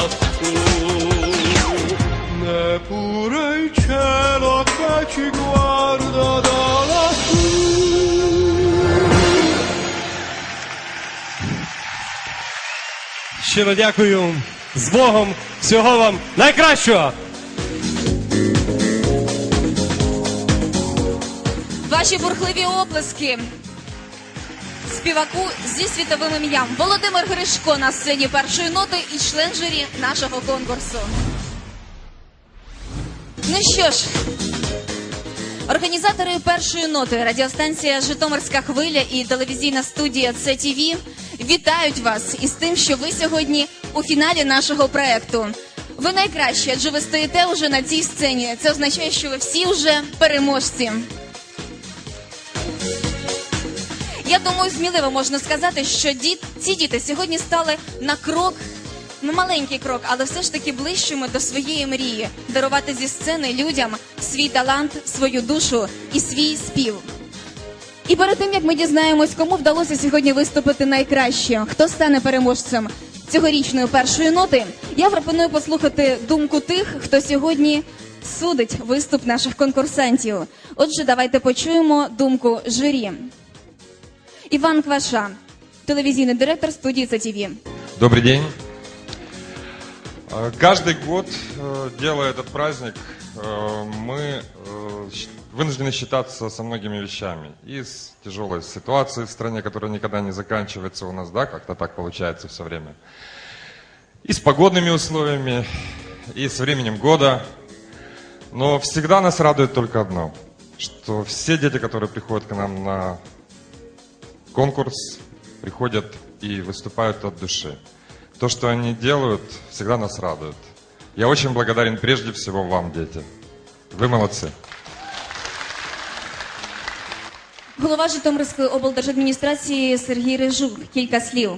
lassù. Neppure il cielo che ci guarda da lassù. Щиро дякую. З Богом. Всього вам найкращого. Ваші бурхливі оплески співаку зі світовим ім'ям Володимир Гришко на сцені першої ноти і член журі нашого конкурсу. Ну що ж, організатори першої ноти радіостанція Житомирська хвиля і телевізійна студія ЦТВ вітають вас із тим, що ви сьогодні у фіналі нашого проекту. Ви найкращі, адже ви стоїте вже на цій сцені. Це означає, що ви всі вже переможці. Я думаю, сміливо можна сказати, що діт, ці діти сьогодні стали на крок, на маленький крок, але все ж таки ближчими до своєї мрії дарувати зі сцени людям свій талант, свою душу і свій спів. І перед тим як ми дізнаємось, кому вдалося сьогодні виступити найкраще, хто стане переможцем цьогорічної першої ноти, я пропоную послухати думку тих, хто сьогодні судить виступ наших конкурсантів. Отже, давайте почуємо думку журі. Иван Кваша, телевизийный директор студии ЦТВ. Добрый день. Э, Каждый год, э, делая этот праздник, э, мы вынуждены считаться со многими вещами. И с тяжелой ситуацией в стране, которая никогда не заканчивается у нас, да, как-то так получается все время. И с погодными условиями, и с временем года. Но всегда нас радует только одно, что все дети, которые приходят к нам на конкурс, приходят и выступают от души. То, что они делают, всегда нас радует. Я очень благодарен прежде всего вам, дети. Вы молодцы. Голова Житомирської облдержадміністрації Сергій Рижук. Кілька слів.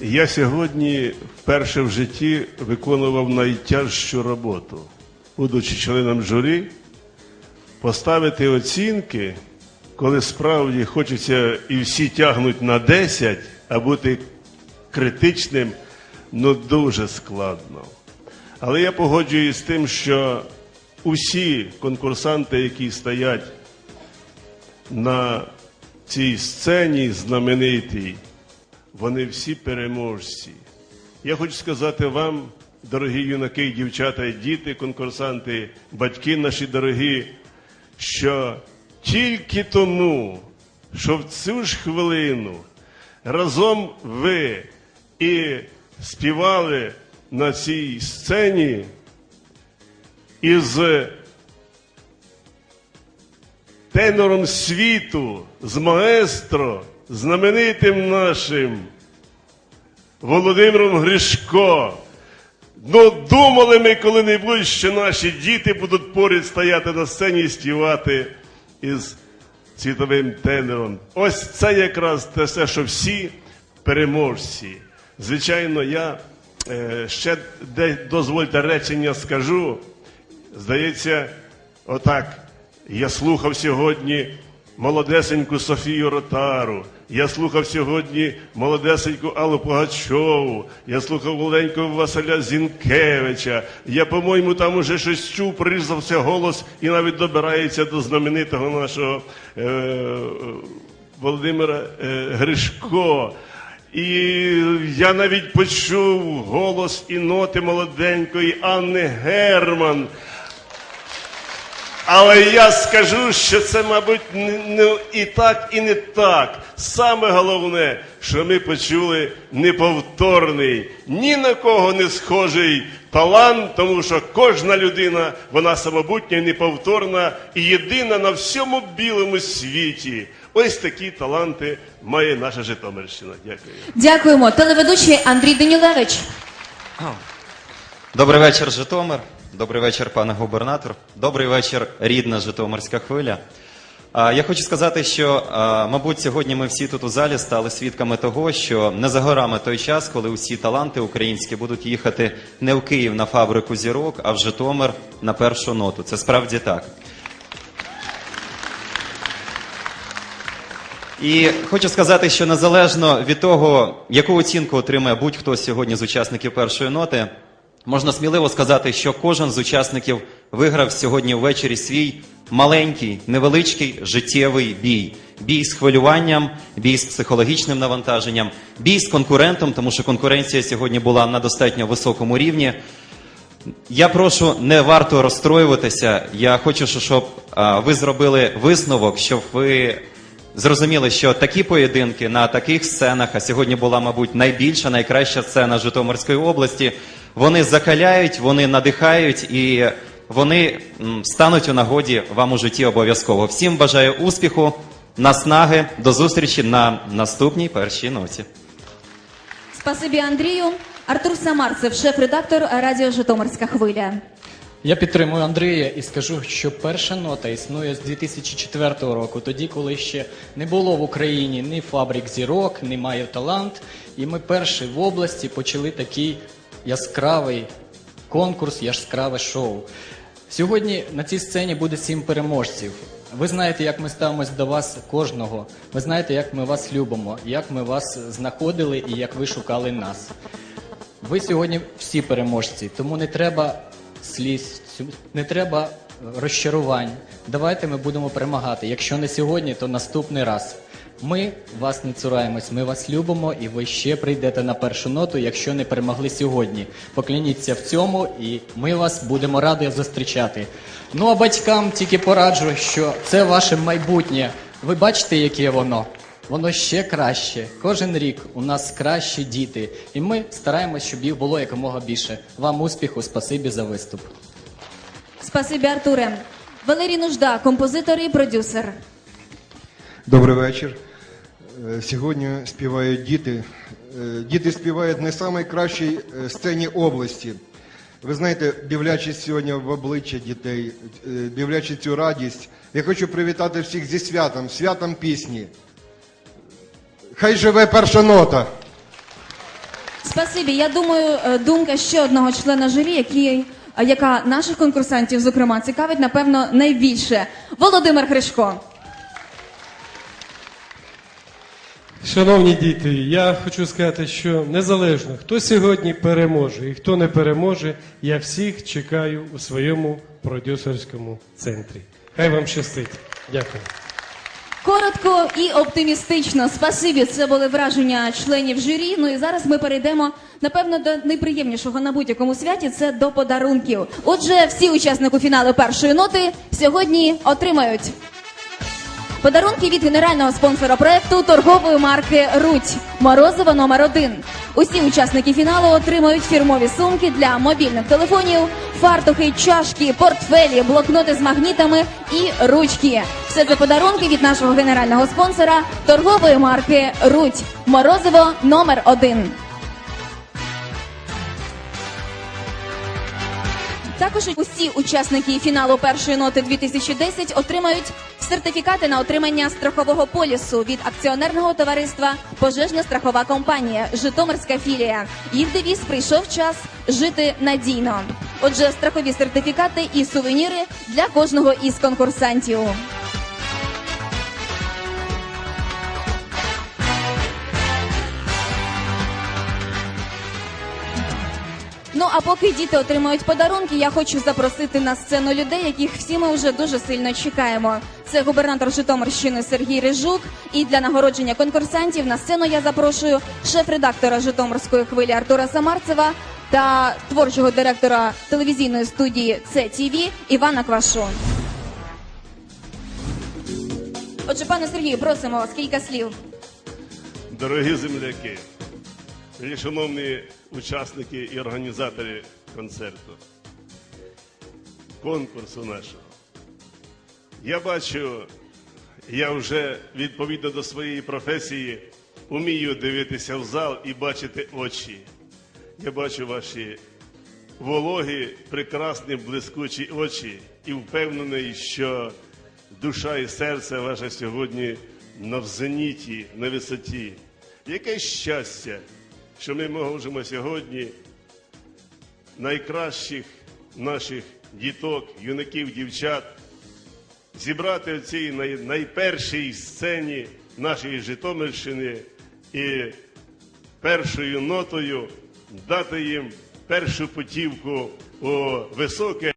Я сьогодні вперше в житті виконував найтяжчу роботу, будучи членом журі, поставити оцінки, коли справді хочеться і всі тягнуть на 10, а бути критичним, ну дуже складно. Але я погоджуюсь з тим, що усі конкурсанти, які стоять на цій сцені знаменитій, вони всі переможці. Я хочу сказати вам, дорогі юнаки, дівчата, діти, конкурсанти, батьки наші дорогі, що тільки тому, що в цю ж хвилину разом ви і співали на цій сцені із тенором світу, з маестро, знаменитим нашим Володимиром Гришко. Ну, думали ми коли-небудь, що наші діти будуть поряд стояти на сцені і співати із світовим тенором. Ось це якраз те все, що всі переможці. Звичайно, я е, ще де дозвольте речення скажу. Здається, отак. Я слухав сьогодні молодесеньку Софію Ротару. Я слухав сьогодні молодесеньку Аллу Пугачову. Я слухав маленького Василя Зінкевича. Я, по-моєму, там уже щось чув, прирізався голос і навіть добирається до знаменитого нашого е, Володимира е- Гришко. І я навіть почув голос і ноти молоденької Анни Герман. Але я скажу, що це, мабуть, не, не і так, і не так. Саме головне, що ми почули неповторний, ні на кого не схожий талант, тому що кожна людина, вона самобутня, і неповторна і єдина на всьому білому світі. Ось такі таланти має наша Житомирщина. Дякую. Дякуємо. Телеведучий Андрій Данілевич. Добрий вечір, Житомир. Добрий вечір, пане губернатор. Добрий вечір, рідна Житомирська хвиля. Я хочу сказати, що, мабуть, сьогодні ми всі тут у залі стали свідками того, що не за горами той час, коли усі таланти українські будуть їхати не в Київ на фабрику зірок, а в Житомир на першу ноту. Це справді так. І хочу сказати, що незалежно від того, яку оцінку отримає будь-хто сьогодні з учасників першої ноти, можна сміливо сказати, що кожен з учасників виграв сьогодні ввечері свій маленький, невеличкий життєвий бій. Бій з хвилюванням, бій з психологічним навантаженням, бій з конкурентом, тому що конкуренція сьогодні була на достатньо високому рівні. Я прошу, не варто розстроюватися. Я хочу, щоб ви зробили висновок, щоб ви зрозуміли, що такі поєдинки на таких сценах, а сьогодні була, мабуть, найбільша, найкраща сцена Житомирської області. Вони закаляють, вони надихають і вони стануть у нагоді вам у житті обов'язково. Всім бажаю успіху, наснаги, до зустрічі на наступній першій ноті. Спасибі Андрію. Артур Самарцев, шеф-редактор радіо Житомирська хвиля. Я підтримую Андрія і скажу, що перша нота існує з 2004 року, тоді, коли ще не було в Україні ні фабрик зірок, ні має талант. І ми перші в області почали такий яскравий конкурс, яскраве шоу. Сьогодні на цій сцені буде сім переможців. Ви знаєте, як ми ставимось до вас кожного. Ви знаєте, як ми вас любимо, як ми вас знаходили і як ви шукали нас. Ви сьогодні всі переможці, тому не треба сліз, не треба розчарувань. Давайте ми будемо перемагати. Якщо не сьогодні, то наступний раз. Ми вас не цураємось, ми вас любимо, і ви ще прийдете на першу ноту, якщо не перемогли сьогодні. Покляніться в цьому, і ми вас будемо раді зустрічати. Ну а батькам тільки пораджу, що це ваше майбутнє. Ви бачите, яке воно? Воно ще краще. Кожен рік у нас кращі діти, і ми стараємось, щоб їх було якомога більше. Вам успіху, спасибі за виступ. Спасибі, Артуре. Валерій Нужда, композитор і продюсер. Добрий вечір. Е, Сьогодні співають діти. Е, Діти співають на найкращій е, сцені області. Ви знаєте, дивлячись сьогодні в обличчя дітей, дивлячись цю радість, я хочу привітати всіх зі святом, святом пісні. Хай живе перша нота. Спасибі. Я думаю, думка ще одного члена журі, який, яка наших конкурсантів, зокрема, цікавить, напевно, найбільше. Володимир Гришко. Шановні діти, я хочу сказати, що незалежно хто сьогодні переможе і хто не переможе, я всіх чекаю у своєму продюсерському центрі. Хай вам щастить. Дякую. Коротко і оптимістично. Спасибі. Це були враження членів журі. Ну і зараз ми перейдемо, напевно, до найприємнішого на будь-якому святі це до подарунків. Отже, всі учасники фіналу першої ноти сьогодні отримають. Подарунки від генерального спонсора проекту торгової марки Руть Морозова номер 1 Усі учасники фіналу отримають фірмові сумки для мобільних телефонів, фартухи, чашки, портфелі, блокноти з магнітами і ручки. Все це подарунки від нашого генерального спонсора торгової марки Руть Морозиво номер 1 Також усі учасники фіналу першої ноти 2010 отримають сертифікати на отримання страхового полісу від акціонерного товариства Пожежна страхова компанія Житомирська філія. Їх девіз прийшов час жити надійно. Отже, страхові сертифікати і сувеніри для кожного із конкурсантів. А поки діти отримують подарунки, я хочу запросити на сцену людей, яких всі ми вже дуже сильно чекаємо. Це губернатор Житомирщини Сергій Рижук. І для нагородження конкурсантів на сцену я запрошую шеф-редактора Житомирської хвилі Артура Самарцева та творчого директора телевізійної студії Це ТІВІ Івана Квашу. Отже, пане Сергію, просимо вас кілька слів. Дорогі земляки, шановні учасники і організатори концерту, конкурсу нашого. Я бачу, я вже відповідно до своєї професії умію дивитися в зал і бачити очі. Я бачу ваші вологі, прекрасні, блискучі очі і впевнений, що душа і серце ваше сьогодні на взеніті, на висоті. Яке щастя, що ми можемо сьогодні найкращих наших діток, юнаків, дівчат зібрати в цій най- найпершій сцені нашої Житомирщини і першою нотою дати їм першу путівку у високе